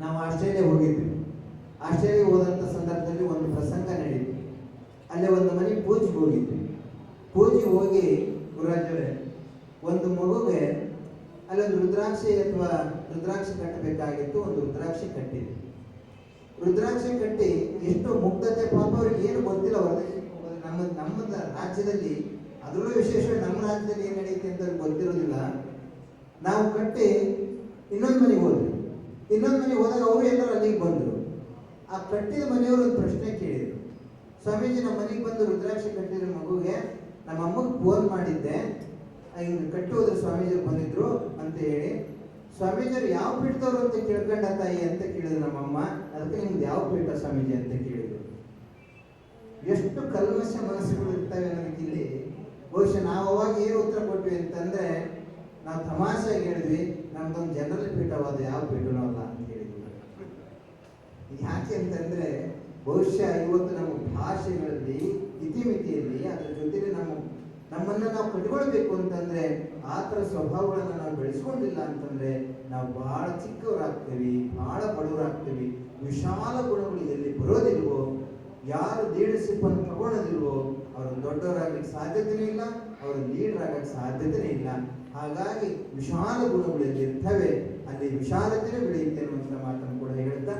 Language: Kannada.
ನಾವು ಆಸ್ಟ್ರೇಲಿಯಾ ಹೋಗಿದ್ವಿ. ಆಸ್ಟ್ರೇಲಿಯಾ ಹೋದಂಥ ಸಂದರ್ಭದಲ್ಲಿ ಒಂದು ಪ್ರಸಂಗ ನಡೀತು. ಅಲ್ಲೇ ಒಂದು ಮನೆ ಪೂಜೆಗೆ ಹೋಗಿದ್ವಿ. ಪೂಜೆಗೆ ಹೋಗಿ ಗುರುರಾಜರೇ, ಒಂದು ಮಗುಗೆ ಅಲ್ಲೊಂದು ರುದ್ರಾಕ್ಷಿ ಅಥವಾ ರುದ್ರಾಕ್ಷಿ ಕಟ್ಟಬೇಕಾಗಿತ್ತು, ಒಂದು ರುದ್ರಾಕ್ಷಿ ಕಟ್ಟಿದ್ವಿ. ರುದ್ರಾಕ್ಷಿ ಕಟ್ಟಿ ಎಷ್ಟು ಮುಗ್ಧತೆ, ಪಾಪ ಅವ್ರಿಗೆ ಏನು ಗೊತ್ತಿಲ್ಲ ನಮ್ಮ ನಮ್ಮ ರಾಜ್ಯದಲ್ಲಿ ಅದರಲ್ಲೂ ವಿಶೇಷವಾಗಿ ನಮ್ಮ ರಾಜ್ಯದಲ್ಲಿ ಏನು ನಡೆಯುತ್ತೆ ಅಂತ ಗೊತ್ತಿರೋದಿಲ್ಲ ನಾವು ಕಟ್ಟಿ ಇನ್ನೊಂದು ಮನೆಗೆ ಹೋದ್ವಿ ಇನ್ನೊಂದು ಮನೆಗೆ ಹೋದಾಗ ಅವರು ಎಲ್ಲರೂ ಅಲ್ಲಿಗೆ ಬಂದರು. ಆ ಕಟ್ಟಿದ ಮನೆಯವರು ಒಂದು ಪ್ರಶ್ನೆ ಕೇಳಿದರು. ಸ್ವಾಮೀಜಿ, ನಮ್ಮ ಮನೆಗೆ ಬಂದು ರುದ್ರಾಕ್ಷಿ ಕಟ್ಟಿದ ಮಗುಗೆ ನಮ್ಮ ಅಮ್ಮಗೆ ಫೋನ್ ಮಾಡಿದ್ದೆ. ಹಿಂಗೆ ಕಟ್ಟಿ ಹೋದ್ರು ಸ್ವಾಮೀಜಿಯವ್ರು ಬಂದಿದ್ರು ಅಂತ ಹೇಳಿ. ಸ್ವಾಮೀಜಿಯವ್ರು ಯಾವ ಪೀಠದವ್ರು ಅಂತ ಕೇಳ್ಕೊಂಡ ತಾಯಿ ಅಂತ ಕೇಳಿದ್ರು ನಮ್ಮಮ್ಮ ಅದಕ್ಕೆ ನಿಮ್ದು ಯಾವ ಪೀಠ ಸ್ವಾಮೀಜಿ ಅಂತ ಕೇಳಿದ್ರು. ಎಷ್ಟು ಕಲ್ಮಶ ಮನಸ್ಸುಗಳು ಇರ್ತವೆ ನನಗೆ ಇಲ್ಲಿ. ಬಹುಶಃ ನಾವು ಅವಾಗ ಏನು ಉತ್ತರ ಕೊಟ್ವಿ ಅಂತಂದ್ರೆ, ನಾವು ತಮಾಷೆಯಾಗಿ ಹೇಳಿದ್ವಿ, ನಮ್ದೊಂದು ಜನರಲ್ ಪೀಠವಾದ ಯಾವ ಅಲ್ಲ ಅಂತ ಹೇಳಿದ್ರು. ಯಾಕೆ ಅಂತಂದ್ರೆ ಬಹುಶಃ ಇವತ್ತು ನಮ್ಮ ಭಾಷೆಗಳಲ್ಲಿ, ಇತಿಮಿತಿಯಲ್ಲಿ, ಅದರ ಜೊತೆಗೆ ನಮ್ಮ, ನಮ್ಮನ್ನ ನಾವು ಕಟ್ಕೊಳ್ಬೇಕು ಅಂತಂದ್ರೆ ಆ ಥರ ಸ್ವಭಾವಗಳನ್ನ ನಾವು ಬೆಳೆಸ್ಕೊಂಡಿಲ್ಲ ಅಂತಂದ್ರೆ ನಾವು ಬಹಳ ಚಿಕ್ಕವರಾಗ್ತೀವಿ ಬಹಳ ಬಡವರಾಗ್ತೀವಿ, ವಿಶಾಲ ಗುಣಗಳು ಎಲ್ಲಿ ಬರೋದಿಲ್ವೋ, ಯಾರು ಲೀಡರ್ಶಿಪ್ ಸಿಪ್ಪನ್ನು ತಗೊಳ್ಳೋದಿಲ್ವೋ ಅವರು ದೊಡ್ಡವರಾಗ್ಲಿಕ್ಕೆ ಸಾಧ್ಯತೆನೇ ಇಲ್ಲ, ಅವರು ಲೀಡರ್ ಆಗಕ್ಕೆ ಸಾಧ್ಯತೆನೇ ಇಲ್ಲ. ಹಾಗಾಗಿ ವಿಶಾಲ ಗುಣಗಳು ಎಲ್ಲಿ ಇರ್ತವೆ ಅಲ್ಲಿ ವಿಶಾಲತೆಯೇ ಬೆಳೆಯುತ್ತೆ ಅನ್ನುವಂಥ ಮಾತನ್ನು ಕೂಡ ಹೇಳ್ತಾ